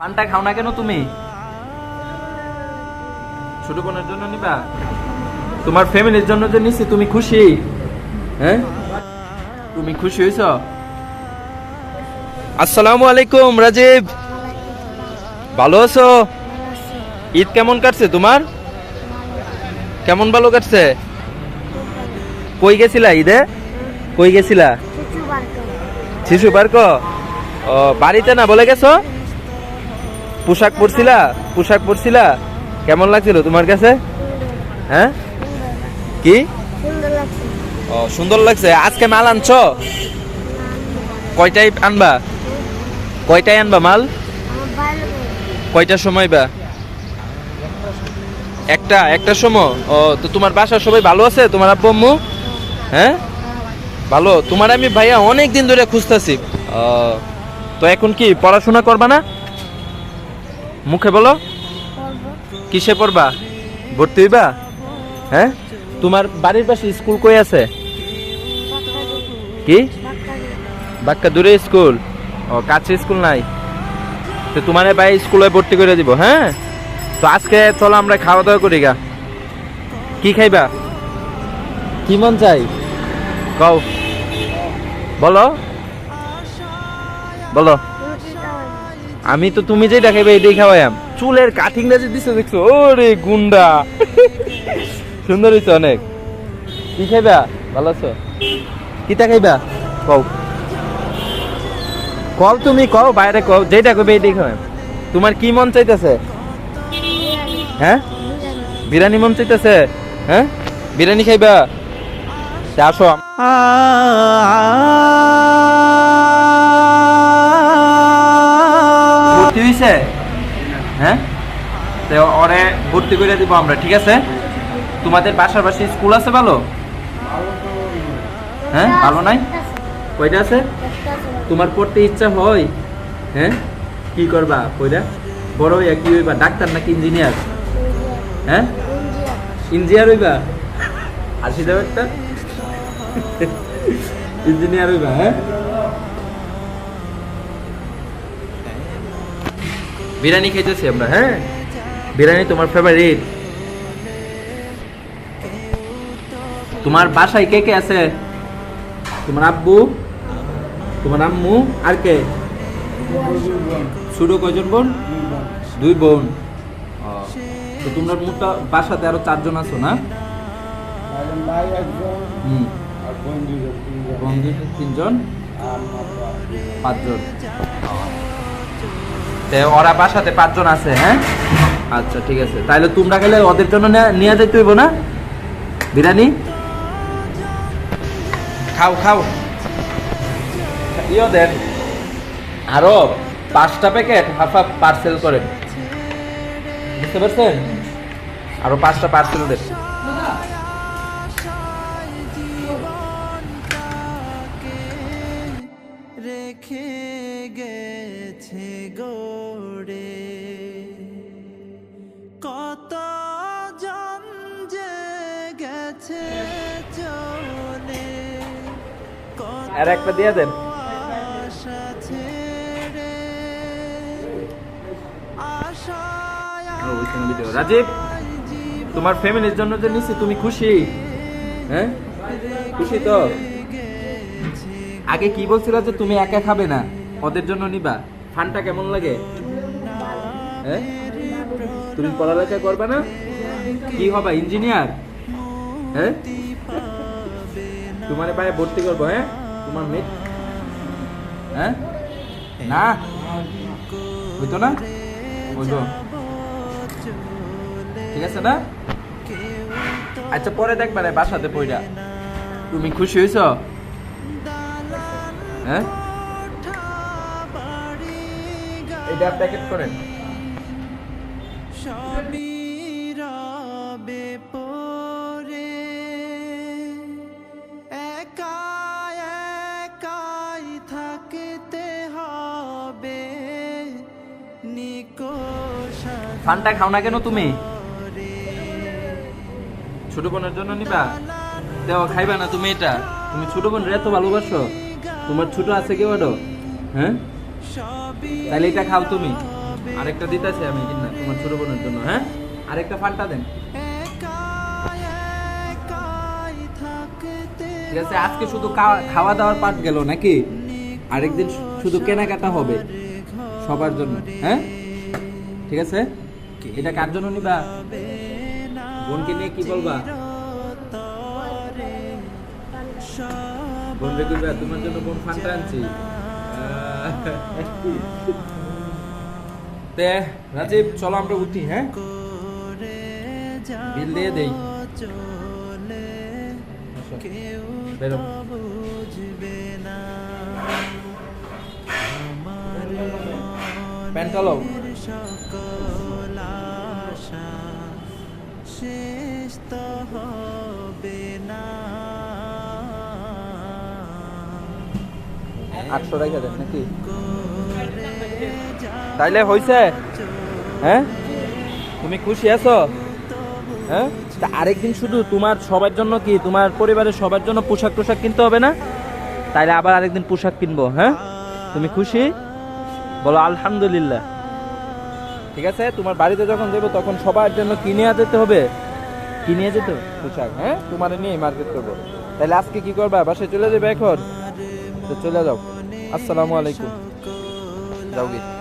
পানটা খাও না কেন তুমি? ছোট বোনের জন্য নিবা? তোমার ফ্যামিলির জন্য যে নিছি তুমি খুশি? হ্যাঁ? তুমি খুশি হয়েছ? আসসালামু আলাইকুম রাজীব। ভালো আছো? ঈদ কেমন কাটছে তোমার? কেমন ভালো কাটছে? কই গেছিলা ঈদে? কই গেছিলা? শিশু পার্ক ও বাড়িতে না বলে গেছো? পোশাক পরছিলা? পোশাক পরছিলা? কেমন লাগছিল তোমার কাছে? হ্যাঁ? কি? সুন্দর লাগছে। ও সুন্দর লাগছে। আজকে মাল আনছ? কয়টাই আনবা? কয়টাই আনবা মাল? কয়টার সময় বা? একটা একটা সময়? ও তো তোমার বাসার সবাই ভালো আছে? তোমার আব্বু আম্মু? হ্যাঁ? ভালো? তোমার আমি ভাইয়া অনেক দিন ধরে খুঁজতেছি। তো এখন কি পড়াশোনা করবা না? মুখে বলো। কিসে পড়বা? ভর্তি হইবা? হ্যাঁ? তোমার বাড়ির পাশে স্কুল কই আছে? কি? বাক্কা দূরে স্কুল? ও কাছে স্কুল নাই। তো তোমার ভাই স্কুলে ভর্তি করে দিব হ্যাঁ? তো আজকে চলো আমরা খাওয়া দাওয়া করি গা। কি খাইবা? কি মন চাই? কও। বলো। বলো। আমি তো তুমি যেটা খাইবে এটাই খাওয়াইম চুলের কাটিংটা যে দিছো দেখছ ওরে গুন্ডা সুন্দর হইছে অনেক কি খাইবা ভালো আছো কিটা খাইবা কও কল তুমি কও বাইরে কও যেটা কবে এটাই খাওয়াইম তোমার কি মন চাইতেছে হ্যাঁ বিরিয়ানি মন চাইতেছে হ্যাঁ বিরিয়ানি খাইবা আসো তো ওরে ভর্তি করে দিব আমরা, ঠিক আছে? তোমাদের বাসার পাশে স্কুল আছে ভালো? হ্যাঁ ভালো নাই? কয়টা আছে? তোমার পড়তে ইচ্ছা হয়? হ্যাঁ? কি করবা কইরা? বড় হইয়া কি হইবা? ডাক্তার নাকি ইঞ্জিনিয়ার হ্যাঁ? ইঞ্জিনিয়ার হইবা? হাসি দাও একটা। ইঞ্জিনিয়ার হইবা হ্যাঁ? বিরিয়ানি খাইতেছি আমরা হ্যাঁ? বিরিয়ানি তোমার ফেভারিট তোমার বাসায় কে কে আছে? তোমার আব্বু, তোমার আম্মু, আর কে? ছোট কয়জন বোন? দুই বোন। তো তোমরা মোটা বাসাতে আরও চারজন আছো না? হুম। তিনজন, পাঁচজন। ওরা বাসাতে পাঁচজন আছে হ্যাঁ? আচ্ছা ঠিক আছে। তাহলে তোমরা গেলে ওদের জন্য নিয়ে যেতে হইব না? বিরিয়ানি? খাও খাও। ইও দেন। আরও পাঁচটা প্যাকেট হাফ হাফ পার্সেল করেন। বুঝতে পারছেন? আরও পাঁচটা পার্সেল দেন। রেখে গেছে গোড়ে আর একটা দিয়ে দেন। রাজীব তোমার ফ্যামিলির জন্য যে নিছি তুমি খুশি? হ্যাঁ? খুশি তো? আগে কি বলছিল যে তুমি একা খাবে না? ওদের জন্য নিবা। ফানটা কেমন লাগে? হ্যাঁ? তুমি পড়ালেখা করবে না? কি হবে ইঞ্জিনিয়ার? হ্যাঁ? তোমার পায়ে ভর্তি করব হ্যাঁ? তোমার মেয়ে? হ্যাঁ? না? হইতো না? বুঝো। ঠিক আছে না? আচ্ছা পরে দেখবা রে, বাসাতে পইরা। তুমি খুশি হয়েছ হ্যাঁ? এটা প্যাকেট করেন। ফানটা খাও না কেন তুমি? ছোট বোনের জন্য নিবা? দেও খাইবা না তুমি এটা। তুমি ছোট বোন রে, এত ভালোবাসো। তোমার ছোট আছে কেউ আরও হ্যাঁ? তাহলে এটা খাও তুমি। আরেকটা দিতেছি আমি কিনা তোমার ছোট বোনের জন্য হ্যাঁ? আরেকটা ফান্টা দেন। ঠিক আছে, আজকে শুধু খাওয়া- খাওয়া দাওয়ার পাট গেল নাকি? আরেকদিন শুধু কেনাকাটা হবে সবার জন্য হ্যাঁ? ঠিক আছে? এটা কার জন্য নিবা? বোনকে নিয়ে কি বলবা? বোন রে কইবা, তোমার জন্য বোন ফান্টা আনছি। তে, রাজীব, চলো আমরা উঠি হ্যাঁ? বিল দিয়ে দেই। আটশো টাকা দেন নাকি? তাইলে হইছে? হ্যাঁ? তুমি খুশি আছো? হ্যাঁ? তা আরেকদিন শুধু তোমার সবার জন্য কি, তোমার পরিবারের সবার জন্য পোশাক টোশাক কিনতে হবে না? তাইলে আবার আরেকদিন পোশাক কিনবো হ্যাঁ? তুমি খুশি? বলো আলহামদুলিল্লাহ। ঠিক আছে? তোমার বাড়িতে যখন দেবো তখন সবার জন্য কিনে যেতে হবে? কিনে যেতে পোশাক হ্যাঁ? তোমার নিয়ে মার্কেট করব। তাহলে আজকে কি করবা? বাসায় চলে যাবে এখন? তো চলে যাও। আসসালামু আলাইকুম। যাও গিয়ে।